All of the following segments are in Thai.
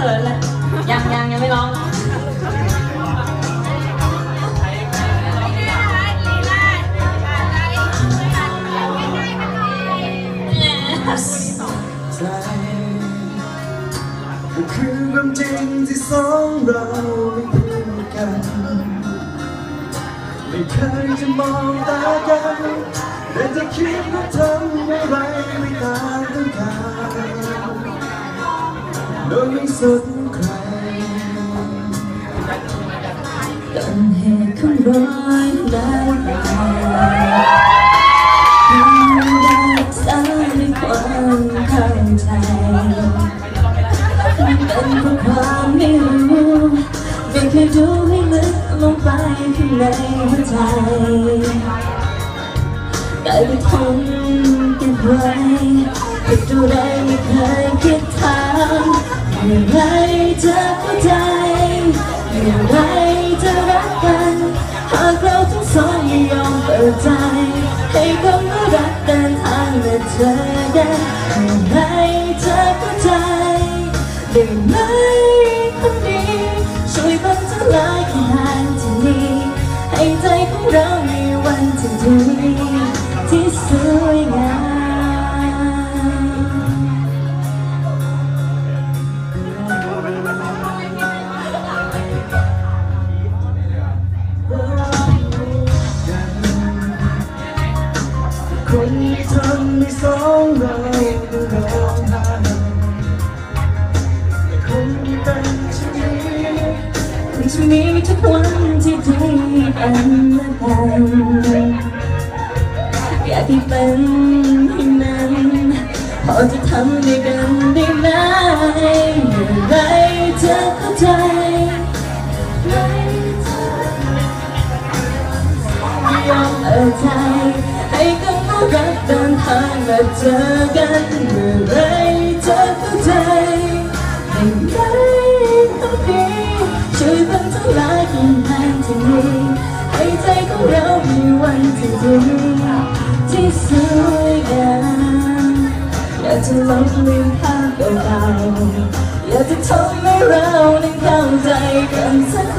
ขินเลยยังยังยังไม่ร้องคือความจริงที่สองเราไม่พูดกัน ไม่เคยจะมองตากันแต่จะคิดว่าทำไม โดใครต้นเหตุของรอยแล้วได้สร้างด้วยความเข้าใจเป็นเพราะความไม่รู้ไม่เคยดูให้ลึกลงไปข้างในหัวใจได้ไปทนกันไว้แต่ดูได้ไม่เคยคิดถาม มื่อไรจะเข้าใจเมื่อไรจะรักกัน หากเราทั้งสองไม่ยอมเปิดใจ ให้คำว่ารักเดินทางและเจอกันเมื่อไรจะเข้าใจได้ไหมคนดีช่วยบังทลายคำทางที่นี้ให้ใจของเรามีวันที่ดี จะมีทุกวันที่ดีกันละกันอยากให้เป็นให้นั้นพอจะทำด้วยกันได้ไหมเมื่อไรจะเข้าใจไรเธอไม่ยอมเปิดใจางมาเจอกันเมื่อไรจะเข้าใจให้ไหมคนดีช่วยบันทลายกำแพงที่มีให้ใจของเรามีวันที่ดีที่สวยงามอยากจะลบลืมภาพเก่าๆอยากจะทำให้เราได้เข้าใจกันสัก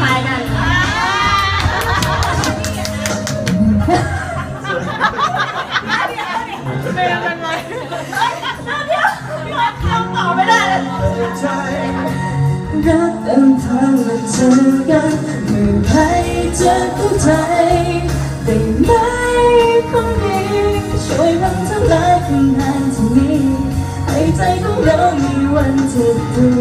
คล้ายๆกันรักเดินทางมาเจอกันเมื่อไรจะเข้าใจได้ไหมคนดีช่วยบังทลายคำนานที่มีให้ใจของเรามีวันที่ดี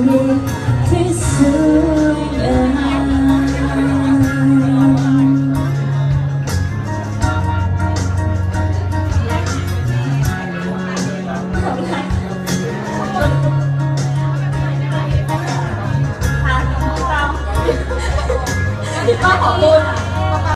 刚好够